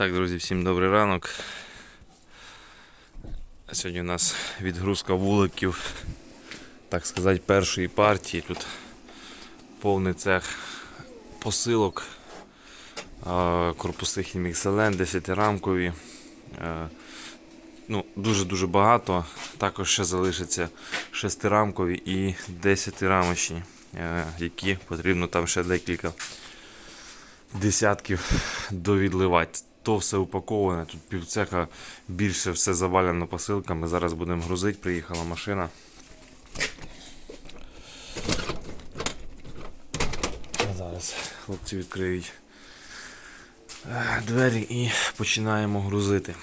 Так, друзі, всім добрий ранок. Сьогодні у нас відгрузка вуликів, так сказати, першої партії. Тут повний цех посилок, корпуси Хімікселен, 10-рамкові. Е, Ну, дуже-дуже багато. Також ще залишаться 6-рамкові і 10-рамочні, е, які потрібно там ще декілька десятків довідливати. То все упаковане, тут півцеха більше все завалено посилками. Зараз будемо грузити, приїхала машина. Зараз хлопці відкриють е, двері і починаємо грузити.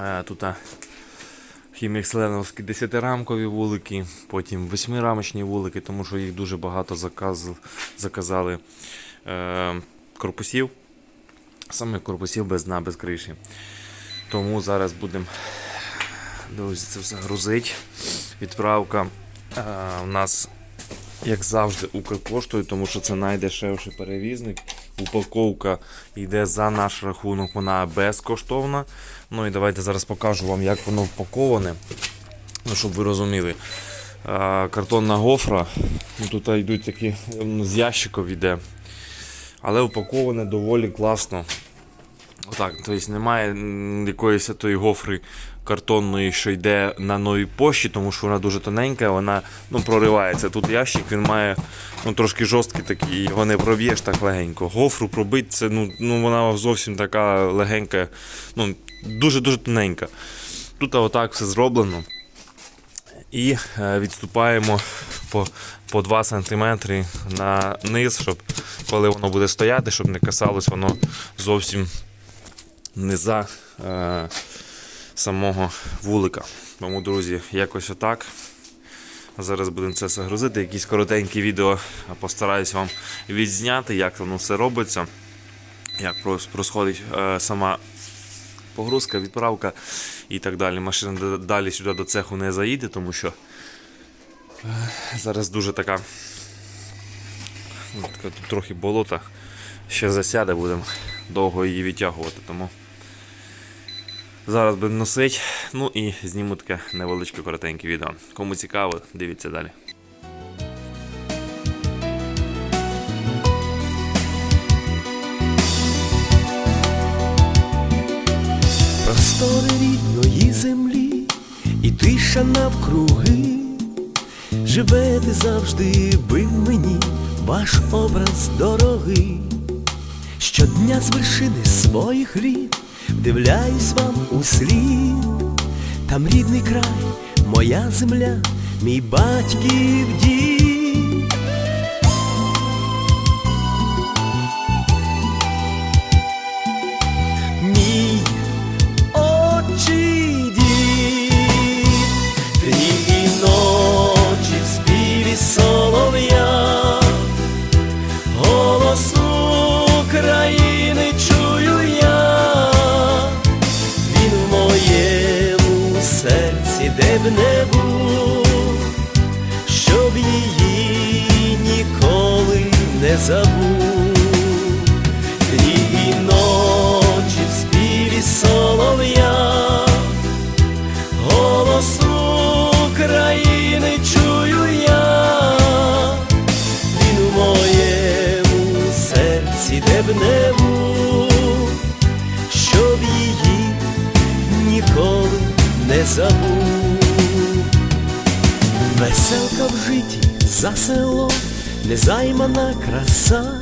Е, Тут а, хіміксленовські 10-рамкові вулики, потім 8-рамочні вулики, тому що їх дуже багато заказ, заказали е, корпусів. Саме корпусів без дна, без криші. Тому зараз будемо друзі, це все грузити. Відправка е, у нас, як завжди, Укрпоштою, тому що це найдешевший перевізник. Упаковка йде за наш рахунок, вона безкоштовна. Ну і давайте зараз покажу вам, як воно впаковане. Ну, щоб ви розуміли. Е, картонна гофра. Ну, тут йдуть такі з ящиків іде. Але упаковане доволі класно. Отак, тобто немає якоїсь тої гофри картонної, що йде на новій пошті, тому що вона дуже тоненька, вона ну, проривається. Тут ящик він має ну, трошки жорсткий такий, його не проб'єш так легенько. Гофру пробити, це ну, ну, вона зовсім така легенька, ну, дуже-дуже тоненька. Тут отак все зроблено. І е, відступаємо по, по 2 см на низ, щоб коли воно буде стояти, щоб не касалось воно зовсім низа е, самого вулика. Тому, друзі, якось отак. Зараз будемо це все грузити. Якісь коротенькі відео постараюсь вам відзняти, як воно все робиться, як прос- происходить е, сама погрузка, відправка і так далі. Машина далі сюди до цеху не заїде, тому що е, зараз дуже така, ну, тут трохи болота. Ще засяде, будемо довго її відтягувати. Тому зараз будемо носити. Ну і зніму таке невеличке коротеньке відео. Кому цікаво, дивіться далі. Простори рідної землі і тиша навкруги. Живете завжди ви мені, ваш образ дорогий. Щодня з вершини своїх літ вдивляюсь вам у слід. Там рідний край, моя земля, мій батьків дім. Забув. Дні і ночі в співі солов'я, голос України чую я, він у моєму серці, де б не був, щоб її ніколи не забув. Веселка в житті за селом, незаймана краса,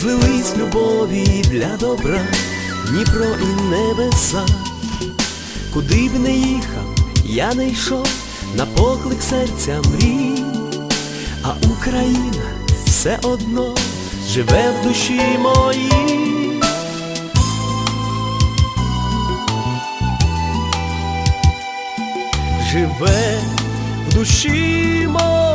злились любові для добра, Дніпро і небеса, куди б не їхав, я не йшов. На поклик серця мрій, а Україна все одно живе в душі моїй. живе в душі моїй,